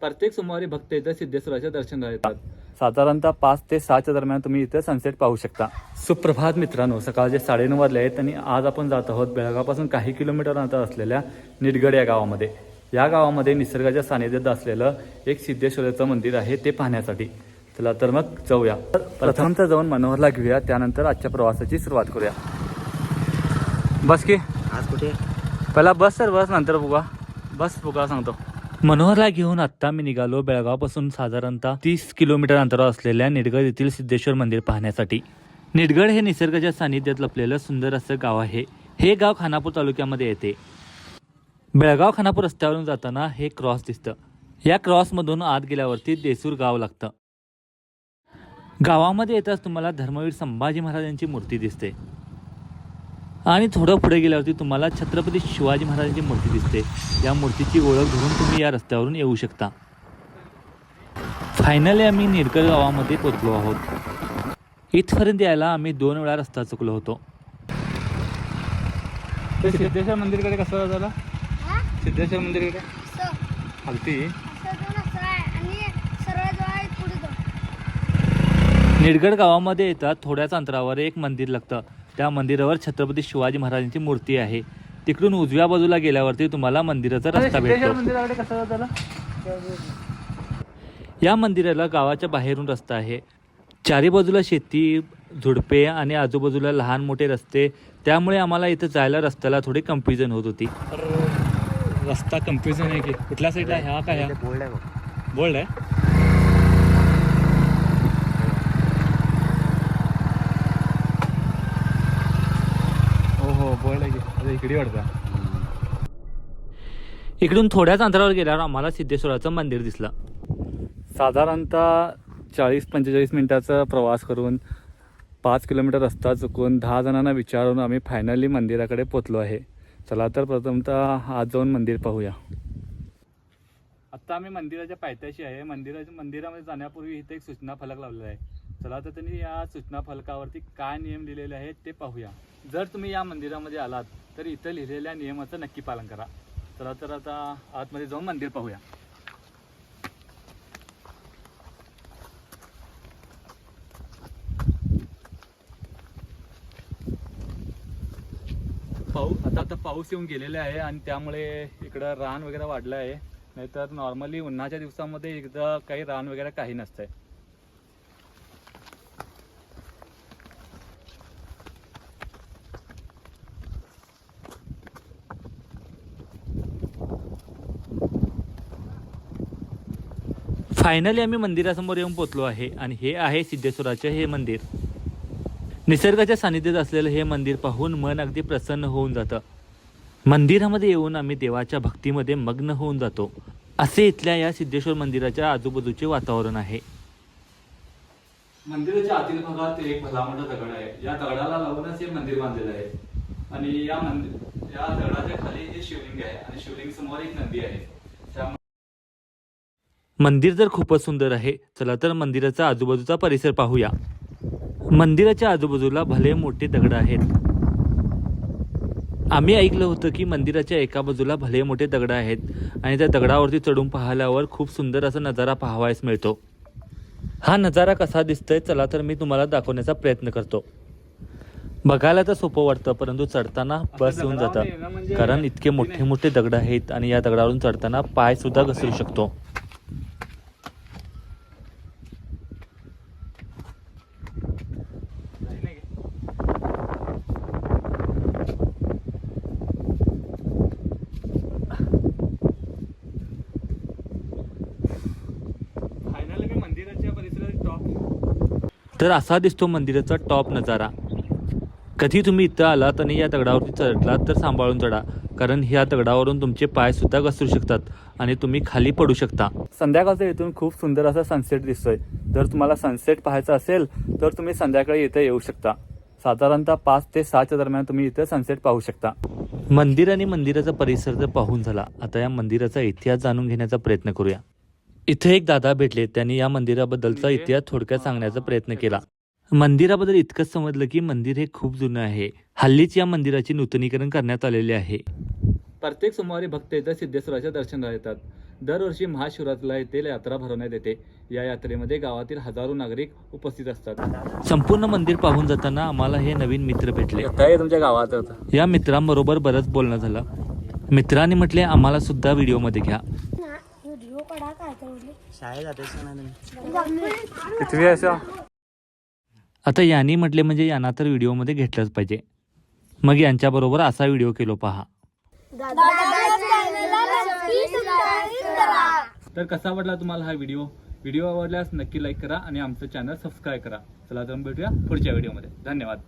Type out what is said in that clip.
प्रत्येक सोमवारी भक्त इथं सिद्धेश्वराच्या दर्शनाला येतात. साधारणतः पाच ते सहाच्या दरम्यान तुम्ही इथं सनसेट पाहू शकता. सुप्रभात मित्रांनो सकाळचे साडेनऊ वाजले आहेत आणि आज आपण जात आहोत बेळगावपासून काही किलोमीटर अंतर असलेल्या निडगड या गावामध्ये. या गावामध्ये निसर्गाच्या सानिध्यात असलेलं एक सिद्धेश्वराचं मंदिर आहे ते पाहण्यासाठी. चला तर मग जाऊया. तर प्रथमतः जाऊन मनोहरला घेऊया त्यानंतर आजच्या प्रवासाची सुरुवात करूया. बस की. आज कुठे? पहिला बस तर बस नंतर बघा बस बघा सांगतो. मनोहरला घेऊन आत्ता मी निघालो बेळगावपासून साधारणतः तीस किलोमीटर अंतरावर असलेल्या निडगड येथील सिद्धेश्वर मंदिर पाहण्यासाठी. निडगड हे निसर्गाच्या सानिध्यात लपलेलं सुंदर असं गाव आहे. हे गाव खानापूर तालुक्यामध्ये येते. बेळगाव खानापूर रस्त्यावरून जाताना हे क्रॉस दिसतं. या क्रॉसमधून आत गेल्यावरती देसूर गाव लागतं. गावामध्ये येताच तुम्हाला धर्मवीर संभाजी महाराजांची मूर्ती दिसते. आणि थोडं पुढे गेल्यावरती तुम्हाला छत्रपती शिवाजी महाराजांची मूर्ती दिसते. या मूर्तीची ओळख धरून तुम्ही या रस्त्यावरून येऊ शकता. फायनली आम्ही निरकर गावामध्ये पोचलो आहोत. इथपर्यंत यायला आम्ही दोन वेळा रस्ता चुकलो होतो. सिद्धेश्वर मंदिरकडे कसं झाला सिद्धेश्वर मंदिरकडे? हलती निडगड गावामध्ये येतात थोड्याच अंतरावर एक मंदिर लागतं. त्या मंदिरावर छत्रपती शिवाजी महाराजांची मूर्ती आहे. तिकडून उजव्या बाजूला गेल्यावरती तुम्हाला मंदिराचा रस्ता भेटतो. या मंदिराला गावाच्या बाहेरून रस्ता आहे. चारी बाजूला शेती झुडपे आणि आजूबाजूला लहान मोठे रस्ते. त्यामुळे आम्हाला इथं जायला रस्त्याला थोडी कन्फ्युजन होत होती. रस्ता कन्फ्युजन आहे की कुठल्या साईडला ह्या का ह्या बोल्ड आहे बघ बोल्ड आहे हो की. आता इकडे वाटतं इकडून थोड्याच अंतरावर गेल्यावर आम्हाला सिद्धेश्वराचं मंदिर दिसलं. साधारणतः चाळीस पंचेचाळीस मिनिटाचा प्रवास करून पाच किलोमीटर रस्ता चुकून दहा जणांना विचारून आम्ही फायनली मंदिराकडे पोचलो आहे. चला तर प्रथमतः आज जाऊन मंदिर पाहूया. आत्ता आम्ही मंदिराच्या पायथ्याशी आहे. मंदिराच्या मंदिरामध्ये जाण्यापूर्वी इथे एक सूचना फलक लावलेला आहे. चला तर त्यांनी या सूचना फलकावरती काय नियम लिहिलेले आहेत ते पाहूया. जर तुम्ही या मंदिरामध्ये आलात तर इथं लिहिलेल्या नियमाचं नक्की पालन करा. चला तर आता आतमध्ये जाऊन मंदिर पाहूया. पाऊ आता आता पाऊस येऊन गेलेला आहे आणि त्यामुळे इकडं रान वगैरे वाढलं आहे. नाहीतर नॉर्मली उन्हाच्या दिवसामध्ये एकदा काही रान वगैरे काही नसतंय. फायनली आम्ही मंदिरासमोर येऊन पोचलो आहे आणि हे आहे सिद्धेश्वराचे हे मंदिर. निसर्गाच्या सानिध्यात असलेलं हे मंदिर पाहून मन अगदी प्रसन्न होऊन जातं. मंदिरामध्ये येऊन आम्ही देवाच्या भक्तीमध्ये मग्न होऊन जातो. असे इथल्या या सिद्धेश्वर मंदिराच्या आजूबाजूचे वातावरण आहे. मंदिराच्या आतील भागात एक भला मोठा दगड आहे. या दगडाला लावूनच हे मंदिर बांधलेलं आहे. आणि या मंदिर या दगडाच्या खाली शिवलिंग आहे आणि शिवलिंग समोर एक नदी आहे. त्यामुळे मंदिर तर खूपच सुंदर आहे चला तर मंदिराचा आजूबाजूचा परिसर पाहूया. मंदिराच्या आजूबाजूला भले मोठे दगड आहेत. आम्ही ऐकलं होतं की मंदिराच्या एका बाजूला भले मोठे दगड आहेत आणि त्या दगडावरती चढून पाहिल्यावर खूप सुंदर असा नजारा पाहावयास मिळतो. हा नजारा कसा दिसतोय चला तर मी तुम्हाला दाखवण्याचा प्रयत्न करतो. बघायला तर सोपं वाटतं परंतु चढताना बस येऊन जातं कारण इतके मोठे मोठे दगड आहेत आणि या दगडावरून चढताना पाय सुद्धा घसरू शकतो. तर असा दिसतो मंदिराचा टॉप नजारा. कधी तुम्ही इथं आलात आणि या दगडावरती चढलात तर सांभाळून चढा. कारण ह्या दगडावरून तुमचे पाय सुद्धा घसरू शकतात आणि तुम्ही खाली पडू शकता. संध्याकाळचा इथून खूप सुंदर असा सनसेट दिसतोय. जर तुम्हाला सनसेट पाहायचा असेल तर तुम्ही संध्याकाळी इथे येऊ शकता. साधारणतः पाच ते सहाच्या दरम्यान तुम्ही इथे सनसेट पाहू शकता. मंदिर आणि मंदिराचा परिसर जर पाहून झाला आता या मंदिराचा इतिहास जाणून घेण्याचा प्रयत्न करूया. इथे एक दादा भेटले त्यांनी या मंदिराबद्दलचा इतिहास थोडक्यात सांगण्याचा प्रयत्न केला. मंदिराबद्दल इतकंच समजलं की मंदिर हे खूप जुनं आहे. हल्लीच या मंदिराचे नूतनीकरण करण्यात आलेले आहे. प्रत्येक सोमवारी भक्त इथं सिद्धेश्वराच्या दर्शनाला येतात. दरवर्षी महाशिवरात्रीला येथे यात्रा भरवण्यात येते. या यात्रेमध्ये गावातील हजारो नागरिक उपस्थित असतात. संपूर्ण मंदिर पाहून जाताना आम्हाला हे नवीन मित्र भेटले. काय तुमच्या गावात होता या मित्रांबरोबर बरंच बोलणं झालं. मित्रांनी म्हटले आम्हाला सुद्धा व्हिडिओमध्ये घ्या. व्हिडिओ काढा काय तर शाळेत जातेस का नाही तुम्ही कितवी असं आता यांनी म्हटले म्हणजे यांना तर व्हिडिओमध्ये घेतलंच पाहिजे. मग यांच्याबरोबर असा व्हिडिओ केलो पहा. तर कसा आवडला तुम्हाला हा व्हिडिओ? व्हिडिओ आवडल्यास नक्की लाईक करा आणि आमचं चॅनल सबस्क्राईब करा. चला तर भेटूया पुढच्या व्हिडिओमध्ये. धन्यवाद.